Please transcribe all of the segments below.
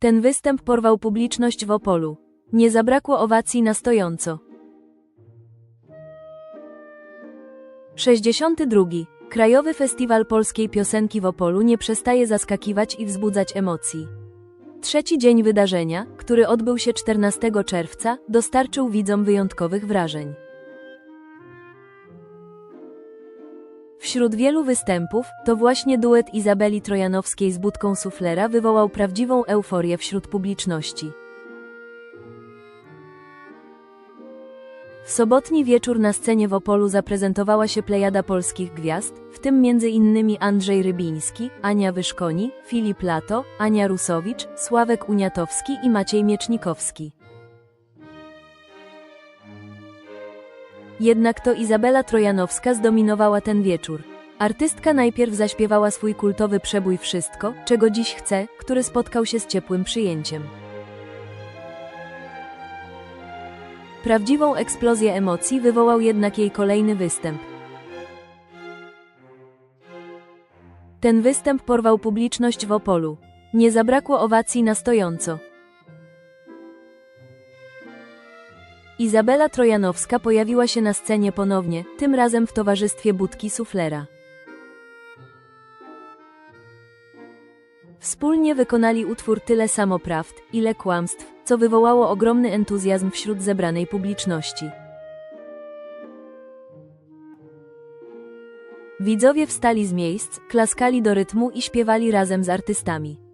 Ten występ porwał publiczność w Opolu. Nie zabrakło owacji na stojąco. 62. Krajowy Festiwal Polskiej Piosenki w Opolu nie przestaje zaskakiwać i wzbudzać emocji. Trzeci dzień wydarzenia, który odbył się 14 czerwca, dostarczył widzom wyjątkowych wrażeń. Wśród wielu występów, to właśnie duet Izabeli Trojanowskiej z Budką Suflera wywołał prawdziwą euforię wśród publiczności. W sobotni wieczór na scenie w Opolu zaprezentowała się plejada polskich gwiazd, w tym m.in. Andrzej Rybiński, Ania Wyszkoni, Filip Lato, Ania Rusowicz, Sławek Uniatowski i Maciej Miecznikowski. Jednak to Izabela Trojanowska zdominowała ten wieczór. Artystka najpierw zaśpiewała swój kultowy przebój Wszystko, czego dziś chcę, który spotkał się z ciepłym przyjęciem. Prawdziwą eksplozję emocji wywołał jednak jej kolejny występ. Ten występ porwał publiczność w Opolu. Nie zabrakło owacji na stojąco. Izabela Trojanowska pojawiła się na scenie ponownie, tym razem w towarzystwie Budki Suflera. Wspólnie wykonali utwór Tyle samo prawd, ile kłamstw, co wywołało ogromny entuzjazm wśród zebranej publiczności. Widzowie wstali z miejsc, klaskali do rytmu i śpiewali razem z artystami.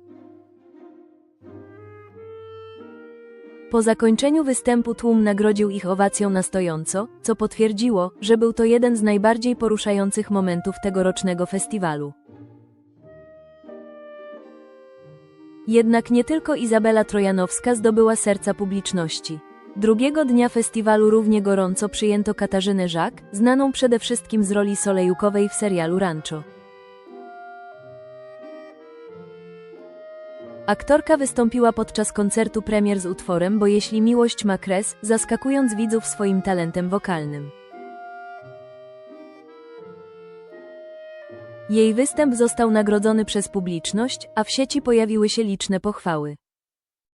Po zakończeniu występu tłum nagrodził ich owacją na stojąco, co potwierdziło, że był to jeden z najbardziej poruszających momentów tegorocznego festiwalu. Jednak nie tylko Izabela Trojanowska zdobyła serca publiczności. Drugiego dnia festiwalu równie gorąco przyjęto Katarzynę Żak, znaną przede wszystkim z roli Solejukowej w serialu Rancho. Aktorka wystąpiła podczas koncertu premier z utworem Bo jeśli miłość ma kres, zaskakując widzów swoim talentem wokalnym. Jej występ został nagrodzony przez publiczność, a w sieci pojawiły się liczne pochwały.